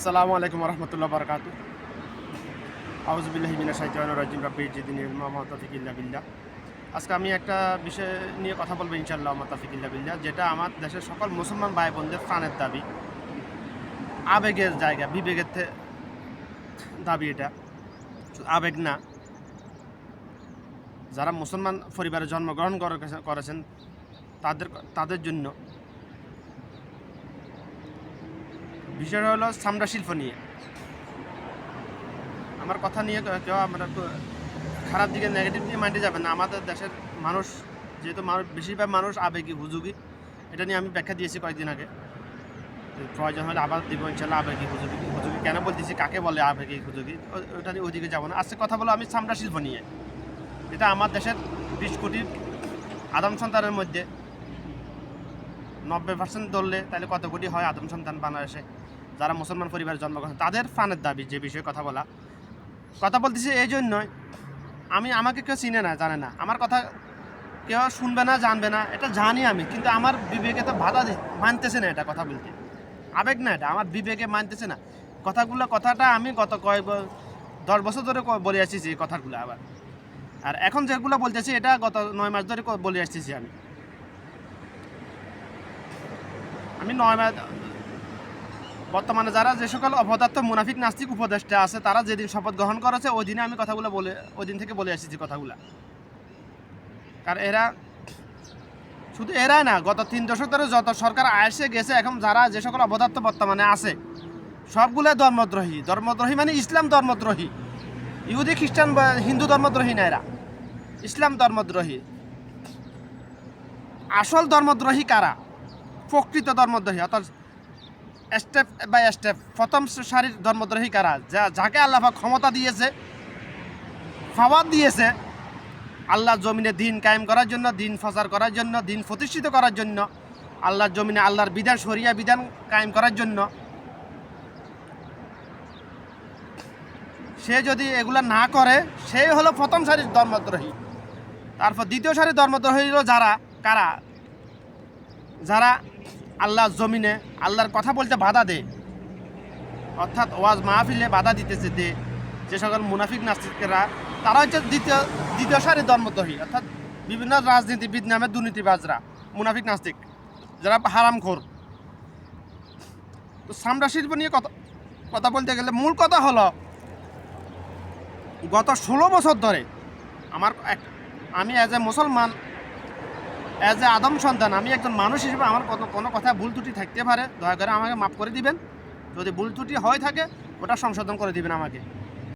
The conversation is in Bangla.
আসসালামু আলাইকুম রহমতুল্লাহ বরকাত আউজবিল্লাহ মিনা সাইজান রাজিম। রাব্বি জিদিন মোহাম্মদ তফিকিল্লা বিল্লাহ। আজকে আমি একটা বিষয় নিয়ে কথা বলব ইনশাল্লাহ মোহাম্মদ বিল্লাহ, যেটা আমার দেশের সকল মুসলমান ভাই বোনদের প্রাণের দাবি। আবেগের জায়গা, বিবেকের দাবি এটা। আবেগ না। যারা মুসলমান পরিবারে জন্মগ্রহণ করেছেন, তাদের তাদের জন্য বিষয়টা হলো চামড়া শিল্প নিয়ে। আমার কথা নিয়ে কেউ- আমরা খারাপ দিকে নেগেটিভ নিয়ে মাইন্ডে যাবে না। আমাদের দেশের মানুষ, যেহেতু মানুষ, বেশিরভাগ মানুষ আবেগী, হুজুগি, এটা নিয়ে আমি ব্যাখ্যা দিয়েছি কয়েকদিন আগে। প্রয়োজন হলে আবার দিব, ইনশাল্লাহ আবেগী, হুজুগি হুজুগি কেন বলতেছি, কাকে বলে আবেগী, হুজুগি? ওটা নিয়ে ওইদিকে যাব না। আজকে কথা বলো আমি চামড়া শিল্প নিয়ে। এটা আমার দেশের বিশ কোটির আদম সন্তানের মধ্যে নব্বই পার্সেন্ট ধরলে তাহলে কত কোটি হয় আদম সন্তান বাংলাদেশে? যারা মুসলমান পরিবারে জন্মগ্রহণ তাদের ফানের দাবি যে বিষয়ে কথা বলা। কথা বলতেছি এই জন্যই। আমি, আমাকে কেউ চিনে না, জানে না। আমার কথা কেউ শুনবে না, জানবে না, এটা জানি আমি, কিন্তু আমার বিবেকে তো বাধা মানতেছে না এটা কথা বলতে। আবেগ না এটা, আমার বিবেকে মানতেছে না। কথাগুলো, কথাটা আমি গত কয়েক দশ বছর ধরে বলে আসছি এই কথাগুলো আবার। আর এখন যেগুলো বলতেছি এটা গত নয় মাস ধরে বলে আসতেছি আমি। আমি নয় মাস বর্তমানে যারা যে সকল অপদার্থ মুনাফিক নাস্তিক উপদেষ্টা আছে, তারা যেদিন শপথ গ্রহণ করেছে ওই দিনে আমি কথাগুলো বলে ওই দিন থেকে বলে আসছি কথাগুলো। কারণ এরা শুধু এরাই না, গত তিন দশক ধরে যত সরকার আসে গেছে, এখন যারা যে সকল অপদার্থ বর্তমানে আছে সবগুলো ধর্মদ্রোহী। ধর্মদ্রোহী মানে ইসলাম ধর্মদ্রোহী। ইহুদি, খ্রিস্টান বা হিন্দু ধর্মদ্রোহী না এরা। ইসলাম ধর্মদ্রোহী। আসল ধর্মদ্রোহী কারা? প্রকৃত ধর্মদ্রোহী। অর্থাৎ স্টেপ বাই স্টেপ প্রথম সারির ধর্মদ্রোহী কারা? যা, যাকে আল্লাহ ক্ষমতা দিয়েছে ফাওয়ার দিয়েছে, আল্লাহ জমিনে দিন কায়েম করার জন্য, দিন প্রচার করার জন্য, দিন প্রতিষ্ঠিত করার জন্য আল্লাহর জমিনে আল্লাহর বিধান সরিয়া বিধান কায়েম করার জন্য। সে যদি এগুলা না করে, সে হলো প্রথম সারির ধর্মদ্রোহী। তারপর দ্বিতীয় সারির ধর্মদ্রোহী হলো যারা? কারা? যারা আল্লাহর জমিনে আল্লাহর কথা বলতে বাধা দেয়। অর্থাৎ ওয়াজ মাহফিলে বাধা দিতেছে দে যে সকল মুনাফিক নাস্তিকেরা, তারা হচ্ছে দ্বিতীয় দ্বিতীয় সারির ধর্মদ্রোহী। অর্থাৎ বিভিন্ন রাজনীতিবিদ নামে দুর্নীতিবাজরা, মুনাফিক নাস্তিক, যারা হারামখোর। তো সামরা শিল্প নিয়ে কথা কথা বলতে গেলে মূল কথা হলো, গত ষোলো বছর ধরে আমার এক, আমি অ্যাজ এ মুসলমান অ্যাজ এ আদম সন্তান, আমি একজন মানুষ হিসেবে আমার কত কোনো কথা ভুল ত্রুটি থাকতে পারে, দয়া করে আমাকে মাফ করে দিবেন। যদি ভুল ত্রুটি হয়ে থাকে, ওটা সংশোধন করে দিবেন আমাকে।